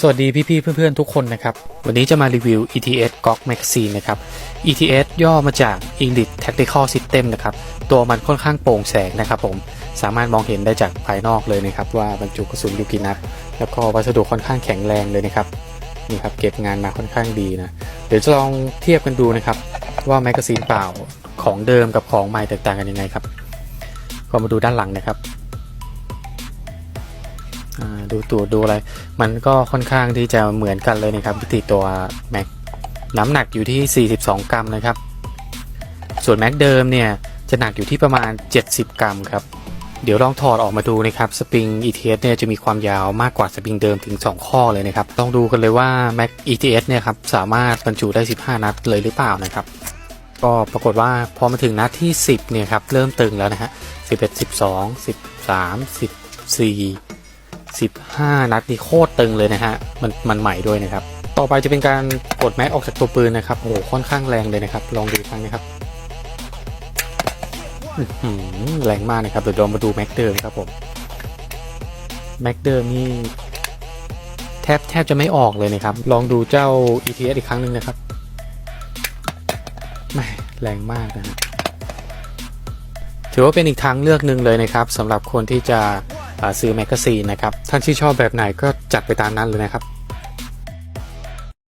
สวัสดีพี่ๆเพื่อนๆทุกคนนะครับ วันนี้จะมารีวิว ETS GOG Magazine นะครับ ETS ย่อมาจาก English Tactical System นะครับ ตัวมันค่อนข้างโปร่งแสงนะครับผม สามารถมองเห็นได้จากภายนอกเลยนะครับว่าบรรจุกระสุนอยู่กี่นัด แล้วก็วัสดุค่อนข้างแข็งแรงเลยนะครับ นี่ครับเก็บงานมาค่อนข้างดีนะ เดี๋ยวจะลองเทียบกันดูนะครับว่าแมกกาซีนเปล่าของเดิมกับของใหม่แตกต่างกันยังไงครับ ก็มาดูด้านหลังนะครับ ดูตัวดูอะไร มันก็ค่อนข้างที่จะเหมือนกันเลยนะครับที่ติดตัวแม็กน้ำหนักอยู่ที่ 42 กรัมนะครับ ส่วนแม็กเดิมเนี่ยจะหนักอยู่ที่ประมาณ 70 กรัมครับ เดี๋ยวลองถอดออกมาดูนะครับสปริง ETS เนี่ยจะมีความยาวมากกว่าสปริงเดิมถึง 2 ข้อเลยนะครับต้องดูกันเลยว่า Mac ETS เนี่ยครับสามารถบรรจุได้ 15 นัดเลยหรือเปล่านะครับ ก็ปรากฏว่าพอมาถึงนัดที่ 10 เนี่ยครับเริ่มตึงแล้วนะฮะ11 12 13 14 15 นัดนี่โคตรตึงเลยนะฮะ มันมันใหม่ด้วยนะครับ ต่อไปจะเป็นการกดแม็กออกจากตัวปืนนะครับ โอ้โห ค่อนข้างแรงเลยนะครับ ลองดูครั้งนะครับ แรงมากนะครับ เดี๋ยวเรามาดูแม็กเดิมครับผม แม็กเดิมนี่แทบแทบจะไม่ออกเลยนะครับ ลองดูเจ้า ETS อีกครั้งหนึ่งนะครับแม่แรงมากนะฮะถือว่าเป็นอีกทางเลือกหนึ่งเลยนะครับสำหรับคนที่จะ ซื้อแมกกาซีนนะครับท่านที่ชอบแบบไหนก็จัดไปตามนั้นเลยนะครับ